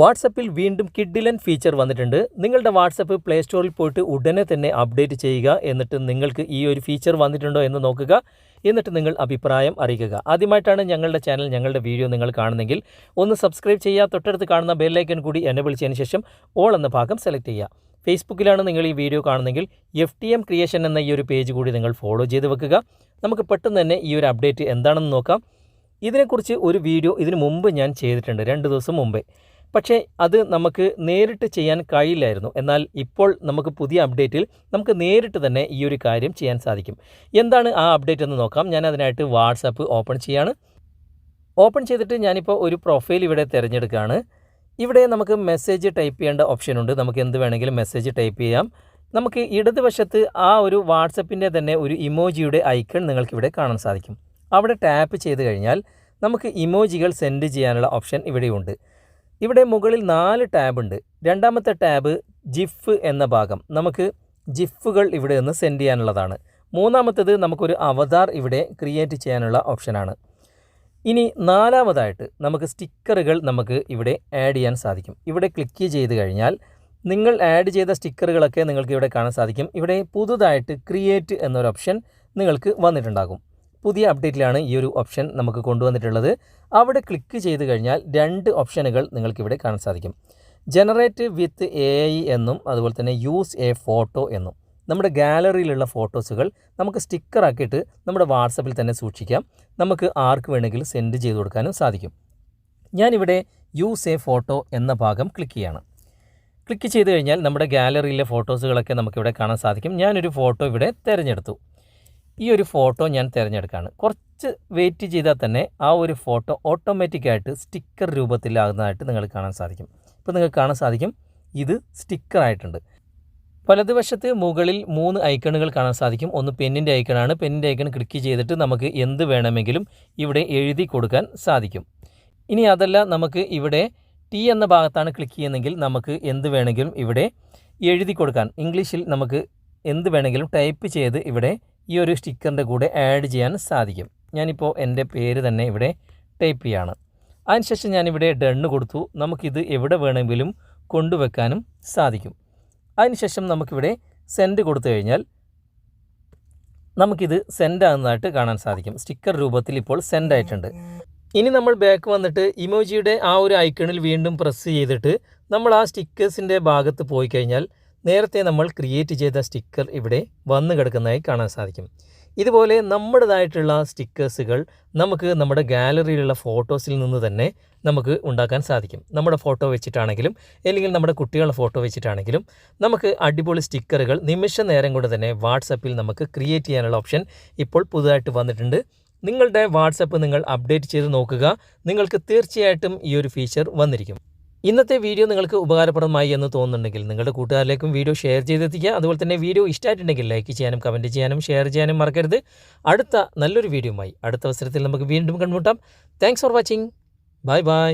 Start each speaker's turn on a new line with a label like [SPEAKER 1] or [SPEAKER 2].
[SPEAKER 1] വാട്സപ്പിൽ വീണ്ടും കിഡിലൻ ഫീച്ചർ വന്നിട്ടുണ്ട്. നിങ്ങളുടെ വാട്സപ്പ് പ്ലേ സ്റ്റോറിൽ പോയിട്ട് ഉടനെ തന്നെ അപ്ഡേറ്റ് ചെയ്യുക എന്നിട്ട് നിങ്ങൾക്ക് ഈ ഒരു ഫീച്ചർ വന്നിട്ടുണ്ടോ എന്ന് നോക്കുക. എന്നിട്ട് നിങ്ങൾ അഭിപ്രായം അറിയിക്കുക. ആദ്യമായിട്ടാണ് ഞങ്ങളുടെ ചാനൽ ഞങ്ങളുടെ വീഡിയോ നിങ്ങൾ കാണുന്നെങ്കിൽ ഒന്ന് സബ്സ്ക്രൈബ് ചെയ്യുക. തൊട്ടടുത്ത് കാണുന്ന ബെല്ലൈക്കൻ കൂടി എന്നെ വിളിച്ചതിന് ശേഷം ഓൾ എന്ന ഭാഗം സെലക്ട് ചെയ്യുക. ഫേസ്ബുക്കിലാണ് നിങ്ങൾ ഈ വീഡിയോ കാണുന്നെങ്കിൽ എഫ് ടി എം ക്രിയേഷൻ എന്ന ഈ ഒരു പേജ് കൂടി നിങ്ങൾ ഫോളോ ചെയ്ത് വെക്കുക. നമുക്ക് പെട്ടെന്ന് തന്നെ ഈ ഒരു അപ്ഡേറ്റ് എന്താണെന്ന് നോക്കാം. ഇതിനെക്കുറിച്ച് ഒരു വീഡിയോ ഇതിനു മുമ്പ് ഞാൻ ചെയ്തിട്ടുണ്ട്. രണ്ട് ദിവസം മുമ്പേ. പക്ഷേ അത് നമുക്ക് നേരിട്ട് ചെയ്യാൻ കഴിയില്ലായിരുന്നു. എന്നാൽ ഇപ്പോൾ നമുക്ക് പുതിയ അപ്ഡേറ്റിൽ നമുക്ക് നേരിട്ട് തന്നെ ഈ ഒരു കാര്യം ചെയ്യാൻ സാധിക്കും. എന്താണ് ആ അപ്ഡേറ്റ് എന്ന് നോക്കാം. ഞാൻ അതിനായിട്ട് വാട്സാപ്പ് ഓപ്പൺ ചെയ്യാണ്. ഓപ്പൺ ചെയ്തിട്ട് ഞാനിപ്പോൾ ഒരു പ്രൊഫൈൽ ഇവിടെ തിരഞ്ഞെടുക്കുകയാണ്. ഇവിടെ നമുക്ക് മെസ്സേജ് ടൈപ്പ് ചെയ്യേണ്ട ഓപ്ഷൻ ഉണ്ട്. നമുക്ക് എന്ത് വേണമെങ്കിലും മെസ്സേജ് ടൈപ്പ് ചെയ്യാം. നമുക്ക് ഇടതുവശത്ത് ആ ഒരു വാട്സപ്പിന്റെ തന്നെ ഒരു ഇമോജിയുടെ ഐക്കൺ നിങ്ങൾക്കിവിടെ കാണാൻ സാധിക്കും. അവിടെ ടാപ്പ് ചെയ്ത് കഴിഞ്ഞാൽ നമുക്ക് ഇമോജികൾ സെൻഡ് ചെയ്യാനുള്ള ഓപ്ഷൻ ഇവിടെയുണ്ട്. ഇവിടെ മുകളിൽ നാല് ടാബ് ഉണ്ട്. രണ്ടാമത്തെ ടാബ് ജിഫ് എന്ന ഭാഗം. നമുക്ക് ജിഫുകൾ ഇവിടെ നിന്ന് സെൻഡ് ചെയ്യാനുള്ളതാണ്. മൂന്നാമത്തേത് നമുക്കൊരു അവതാർ ഇവിടെ ക്രിയേറ്റ് ചെയ്യാനുള്ള ഓപ്ഷനാണ്. ഇനി നാലാമതായിട്ട് നമുക്ക് സ്റ്റിക്കറുകൾ നമുക്ക് ഇവിടെ ആഡ് ചെയ്യാൻ സാധിക്കും. ഇവിടെ ക്ലിക്ക് ചെയ്ത് കഴിഞ്ഞാൽ നിങ്ങൾ ആഡ് ചെയ്ത സ്റ്റിക്കറുകളൊക്കെ നിങ്ങൾക്ക് ഇവിടെ കാണാൻ സാധിക്കും. ഇവിടെ പുതുതായിട്ട് ക്രിയേറ്റ് എന്നൊരു ഓപ്ഷൻ നിങ്ങൾക്ക് വന്നിട്ടുണ്ടാകും. പുതിയ അപ്ഡേറ്റിലാണ് ഈ ഒരു ഓപ്ഷൻ നമുക്ക് കൊണ്ടുവന്നിട്ടുള്ളത്. അവിടെ ക്ലിക്ക് ചെയ്ത് കഴിഞ്ഞാൽ രണ്ട് ഓപ്ഷനുകൾ നിങ്ങൾക്കിവിടെ കാണാൻ സാധിക്കും. ജനറേറ്റ് വിത്ത് എ ഐ എന്നും അതുപോലെ തന്നെ യൂസ് എ ഫോട്ടോ എന്നും. നമ്മുടെ ഗാലറിയിലുള്ള ഫോട്ടോസുകൾ നമുക്ക് സ്റ്റിക്കറാക്കിയിട്ട് നമ്മുടെ വാട്സപ്പിൽ തന്നെ സൂക്ഷിക്കാം. നമുക്ക് ആർക്ക് വേണമെങ്കിലും സെൻഡ് ചെയ്ത് കൊടുക്കാനും സാധിക്കും. ഞാനിവിടെ യൂസ് എ ഫോട്ടോ എന്ന ഭാഗം ക്ലിക്ക് ചെയ്യാണ്. ക്ലിക്ക് ചെയ്ത് കഴിഞ്ഞാൽ നമ്മുടെ ഗാലറിയിലെ ഫോട്ടോസുകളൊക്കെ നമുക്കിവിടെ കാണാൻ സാധിക്കും. ഞാനൊരു ഫോട്ടോ ഇവിടെ തിരഞ്ഞെടുത്തു. ഈ ഒരു ഫോട്ടോ ഞാൻ തിരഞ്ഞെടുക്കുകയാണ് കുറച്ച് വെയിറ്റ് ചെയ്താൽ തന്നെ ആ ഒരു ഫോട്ടോ ഓട്ടോമാറ്റിക്കായിട്ട് സ്റ്റിക്കർ രൂപത്തിലാകുന്നതായിട്ട് നിങ്ങൾ കാണാൻ സാധിക്കും. ഇപ്പോൾ നിങ്ങൾക്ക് കാണാൻ സാധിക്കും ഇത് സ്റ്റിക്കറായിട്ടുണ്ട് വലതുവശത്ത് മുകളിൽ മൂന്ന് ഐക്കണുകൾ കാണാൻ സാധിക്കും. ഒന്ന് പെന്നിന്റെ ഐക്കണാണ് പെന്നിന്റെ ഐക്കൺ ക്ലിക്ക് ചെയ്തിട്ട് നമുക്ക് എന്ത് വേണമെങ്കിലും ഇവിടെ എഴുതി കൊടുക്കാൻ സാധിക്കും. ഇനി അതല്ല നമുക്ക് ഇവിടെ ടി എന്ന ഭാഗത്താണ് ക്ലിക്ക് ചെയ്യുന്നതെങ്കിൽ നമുക്ക് എന്ത് വേണമെങ്കിലും ഇവിടെ എഴുതി കൊടുക്കാൻ ഇംഗ്ലീഷിൽ നമുക്ക് എന്ത് വേണമെങ്കിലും ടൈപ്പ് ചെയ്ത് ഇവിടെ ഈ ഒരു സ്റ്റിക്കറിന്റെ കൂടെ ആഡ് ചെയ്യാൻ സാധിക്കും. ഞാനിപ്പോൾ എന്റെ പേര് തന്നെ ഇവിടെ ടൈപ്പ് ചെയ്യാണ്. അതിനുശേഷം ഞാനിവിടെ ഡണ്ണ് കൊടുത്തു. നമുക്കിത് എവിടെ വേണമെങ്കിലും കൊണ്ടുവെക്കാനും സാധിക്കും. അതിനുശേഷം നമുക്കിവിടെ സെൻഡ് കൊടുത്തു കഴിഞ്ഞാൽ നമുക്കിത് സെൻഡ് ആകുന്നതായിട്ട് കാണാൻ സാധിക്കും. സ്റ്റിക്കർ രൂപത്തിൽ ഇപ്പോൾ സെൻഡ് ആയിട്ടുണ്ട് ഇനി നമ്മൾ ബാക്ക് വന്നിട്ട് ഇമോജിയുടെ ആ ഒരു ഐക്കണിൽ വീണ്ടും പ്രസ് ചെയ്തിട്ട് നമ്മൾ ആ സ്റ്റിക്കേഴ്സിന്റെ ഭാഗത്ത് പോയി കഴിഞ്ഞാൽ നേരത്തെ നമ്മൾ ക്രിയേറ്റ് ചെയ്ത സ്റ്റിക്കർ ഇവിടെ വന്നു കിടക്കുന്നതായി കാണാൻ സാധിക്കും. ഇതുപോലെ നമ്മുടേതായിട്ടുള്ള സ്റ്റിക്കേഴ്സുകൾ നമുക്ക് നമ്മുടെ ഗാലറിയിലുള്ള ഫോട്ടോസിൽ നിന്ന് തന്നെ നമുക്ക് ഉണ്ടാക്കാൻ സാധിക്കും. നമ്മുടെ ഫോട്ടോ വെച്ചിട്ടാണെങ്കിലും അല്ലെങ്കിൽ നമ്മുടെ കുട്ടികളുടെ ഫോട്ടോ വെച്ചിട്ടാണെങ്കിലും നമുക്ക് അടിപൊളി സ്റ്റിക്കറുകൾ നിമിഷ നേരം കൊണ്ട് തന്നെ വാട്സപ്പിൽ നമുക്ക് ക്രിയേറ്റ് ചെയ്യാനുള്ള ഓപ്ഷൻ ഇപ്പോൾ പുതുതായിട്ട് വന്നിട്ടുണ്ട്. നിങ്ങളുടെ വാട്സപ്പ് നിങ്ങൾ അപ്ഡേറ്റ് ചെയ്ത് നോക്കുക. നിങ്ങൾക്ക് തീർച്ചയായിട്ടും ഈ ഒരു ഫീച്ചർ വന്നിരിക്കും. ഇന്നത്തെ വീഡിയോ നിങ്ങൾക്ക് ഉപകാരപ്രദമായി എന്ന് തോന്നുന്നുണ്ടെങ്കിൽ നിങ്ങളുടെ കൂട്ടുകാരിലേക്കും വീഡിയോ ഷെയർ ചെയ്തെത്തിക്കുക. അതുപോലെ തന്നെ വീഡിയോ ഇഷ്ടമായിട്ടുണ്ടെങ്കിൽ ലൈക്ക് ചെയ്യാനും കമന്റ് ചെയ്യാനും ഷെയർ ചെയ്യാനും മറക്കരുത്. അടുത്ത നല്ലൊരു വീഡിയോയുമായി അടുത്ത അവസരത്തിൽ നമുക്ക് വീണ്ടും കണ്ടുമുട്ടാം. Thanks for watching bye bye